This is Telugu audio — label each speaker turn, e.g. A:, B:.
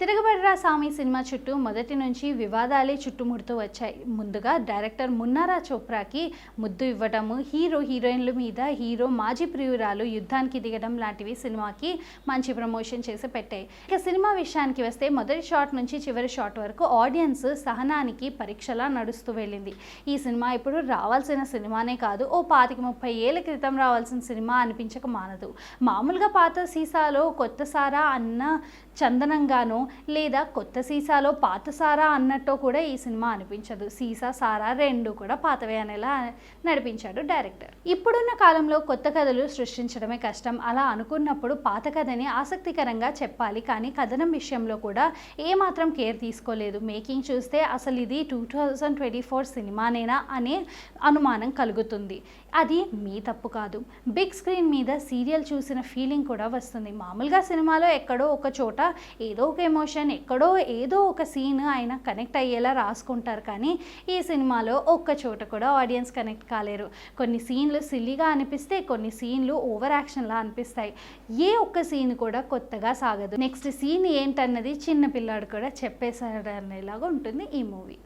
A: తిరగబడరా స్వామి సినిమా చుట్టూ? మొదటి నుంచి వివాదాలే చుట్టుముడుతూ వచ్చాయి. ముందుగా డైరెక్టర్ మున్నారా చోప్రాకి ముద్దు ఇవ్వటము హీరో హీరోయిన్ల మీద హీరో మాజీ ప్రియురాలు యుద్ధానికి దిగడం లాంటివి సినిమాకి మంచి ప్రమోషన్ చేసి పెట్టాయి. ఇక సినిమా విషయానికి వస్తే మొదటి షాట్ నుంచి చివరి షాట్ వరకు ఆడియన్స్ సహనానికి పరీక్షలా నడుస్తూ వెళ్ళింది. ఈ సినిమా ఇప్పుడు రావాల్సిన సినిమానే కాదు ఓ పాతిక ముప్పై ఏళ్ళ క్రితం రావాల్సిన సినిమా అనిపించక మానదు. మామూలుగా పాత సీసాలో కొత్త సారా అన్న చందనంగానో లేదా కొత్త సీసాలో పాత సారా అన్నట్టు కూడా ఈ సినిమా అనిపించదు. సీసా సారా రెండు కూడా పాతవే అనేలా నడిపించాడు డైరెక్టర్. ఇప్పుడున్న కాలంలో కొత్త కథలు సృష్టించడమే కష్టం. అలా అనుకున్నప్పుడు పాత కథని ఆసక్తికరంగా చెప్పాలి. కానీ కథనం విషయంలో కూడా ఏమాత్రం కేర్ తీసుకోలేదు. మేకింగ్ చూస్తే అసలు ఇది టూ థౌజండ్ ట్వంటీ ఫోర్ సినిమానేనా అనే అనుమానం కలుగుతుంది. అది మీ తప్పు కాదు. బిగ్ స్క్రీన్ మీద సీరియల్ చూసిన ఫీలింగ్ కూడా వస్తుంది. మామూలుగా సినిమాలో ఎక్కడో ఒక చోట ఏదో ఒక ఎమోషన్ ఎక్కడో ఏదో ఒక సీన్ ఆయన కనెక్ట్ అయ్యేలా రాసుకుంటారు కానీ ఈ సినిమాలో ఒక్క చోట కూడా ఆడియన్స్ కనెక్ట్ కాలేరు. కొన్ని సీన్లు సిల్లీగా అనిపిస్తే కొన్ని సీన్లు ఓవర్ యాక్షన్లా అనిపిస్తాయి. ఏ ఒక్క సీన్ కూడా కొత్తగా సాగదు. నెక్స్ట్ సీన్ ఏంటన్నది చిన్న పిల్లాడు కూడా చెప్పేసాడు అనేలాగా ఉంటుంది ఈ మూవీ.